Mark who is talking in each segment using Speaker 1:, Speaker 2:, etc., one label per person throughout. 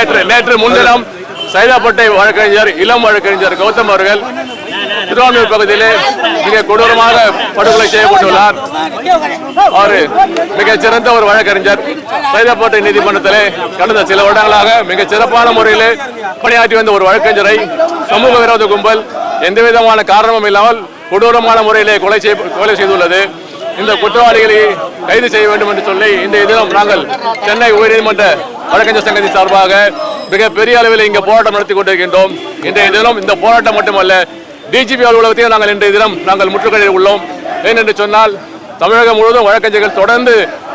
Speaker 1: நேற்று நேற்று முன்தினம் சைதாப்பட்டை வழக்கறிஞர் இளம் வழக்கறிஞர் கௌதம் அவர்கள் திருவான்மையூர் பகுதியிலே மிக கொடூரமாக படுகொலை செய்யப்பட்டுள்ளார். அவர் மிகச் சிறந்த ஒரு வழக்கறிஞர். சைதாப்பேட்டை நீதிமன்றத்திலே கடந்த சில வருடங்களாக மிகச் சிறப்பான முறையில் பணியாற்றி வந்த ஒரு வழக்கறிஞரை சமூக விரோத கும்பல் எந்த விதமான காரணமும் இல்லாமல் கொடூரமான முறையிலே கொலை செய்ய கொலை செய்துள்ளது. இந்த குற்றவாளிகளை கைது செய்ய வேண்டும் என்று சொல்லி இந்த தினம் நாங்கள் சென்னை உயர்நீதிமன்ற வழக்கறிஞர் சங்கத்தின் சார்பாக மிக பெரிய அளவில் இங்கே போராட்டம் நடத்தி கொண்டிருக்கின்றோம். இன்றைய தினம் இந்த போராட்டம் மட்டுமல்ல டிஜிபி அலுவலகத்தையும் நாங்கள் இன்றைய தினம் நாங்கள் முற்றுகையில் உள்ளோம். ஏனென்று சொன்னால் தமிழகம் முழுவதும் வழக்கறிஞர்கள் தொடர்ந்து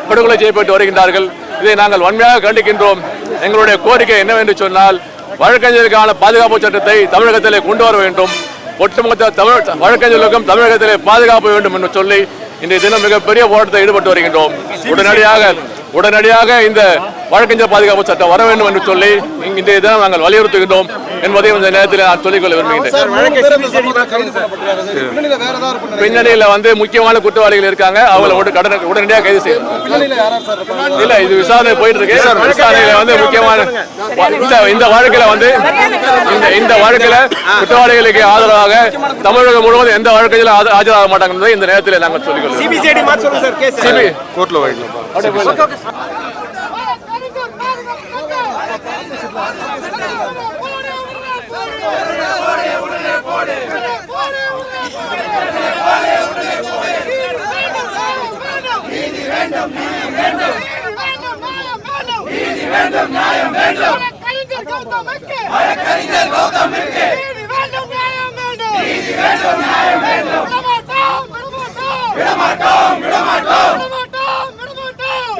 Speaker 1: படுகொலை செய்யப்பட்டு வருகின்றார்கள். இதை நாங்கள் வன்மையாக கண்டிக்கின்றோம். எங்களுடைய கோரிக்கை என்னவென்று சொன்னால் வழக்கறிஞர்களுக்கான பாதுகாப்பு சட்டத்தை தமிழகத்திலே கொண்டு வர வேண்டும். ஒட்டுமொத்த தமிழ் வழக்கறிஞர்களுக்கும் தமிழகத்திலே பாதுகாப்பு வேண்டும் என்று சொல்லி இன்றைய தினம் மிகப்பெரிய போராட்டத்தில் ஈடுபட்டு வருகின்றோம். உடனடியாக உடனடியாக இந்த வழக்கறிஞர் பாதுகாப்பு சட்டம் வர வேண்டும் என்று சொல்லி இங்க- இன்றைய தினம் நாங்கள் வலியுறுத்துகின்றோம் என்பதை இந்த நேரத்தில் நான் சொல்லிக்கொள்ள விரும்புகின்றேன்.
Speaker 2: இந்த. பின்னணியில
Speaker 1: வந்து முக்கியமான குற்றவாளிகள் இருக்காங்க. அவங்களை உடனே உடனடியாக கைது செய்யும் இல்ல இது விசாரணை போயிட்டு இருக்கு விசாரணையில வந்து முக்கியமான இந்த இந்த வழக்குல வந்து இந்த இந்த வழக்குல குற்றவாளிகளுக்கு ஆதரவாக தமிழகம் முழுவதும் எந்த வழக்கிலும் ஆஜ- ஆஜராக மாட்டாங்க இந்த நேரத்தில் நாங்கள் சொல்லிக்கொள்கிறோம்.
Speaker 3: சிபிசிஐடி மாற்ற சொல்லுங்க சார்
Speaker 4: கலைஞர் கௌதமுக்கு கலைஞர் கௌதமுக்கு வேண்டும் நியாயம் வேண்டும் நீதி வேண்டும் நியாயம் வேண்டும் விடமாட்டோம் விடமாட்டோம் விடமாட்டோம் விடமாட்டோம்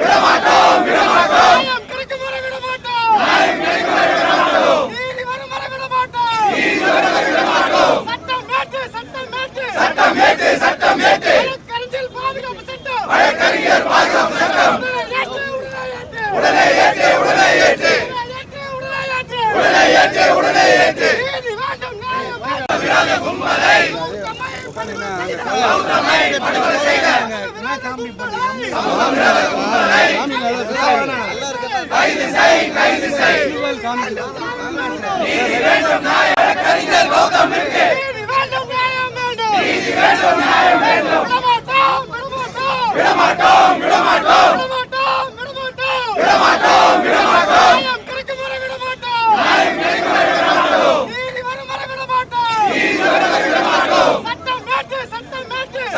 Speaker 4: விடமாட்டோம் விடமாட்டோம் விடமாட்டோம் நியாயம் கிடைக்கும் வரை விடமாட்டோம் நியாயம் கிடைக்கும் வரை விடமாட்டோம் நீதி வரும் வரை விடமாட்டோம் நீதி வரும் வரை விடமாட்டோம் சட்டம் மேட்டு சட்டம் மேட்டு சட்டம் மேட்டு சட்டம் மேட்டு வழக்கறிஞர் பாதுகாப்பு சட்டம் வழக்கறிஞர் பாதுகாப்பு சட்டம் உடனே ஏற்று உடனே ஏற்று உடனே ஏற்று உடனே ஏற்று உடனே ஏற்று உடனே ஏற்று நீதி வேண்டும் நியாயம் வேண்டும் விடாத கும்பலை நீதி வேண்டும் நியாயம் வேண்டும் நீதி வேண்டும் நியாயம் வேண்டும் விடமாட்டோம் விடமாட்டோம் விடமாட்டோம் விடமாட்டோம் விடமாட்டோம்.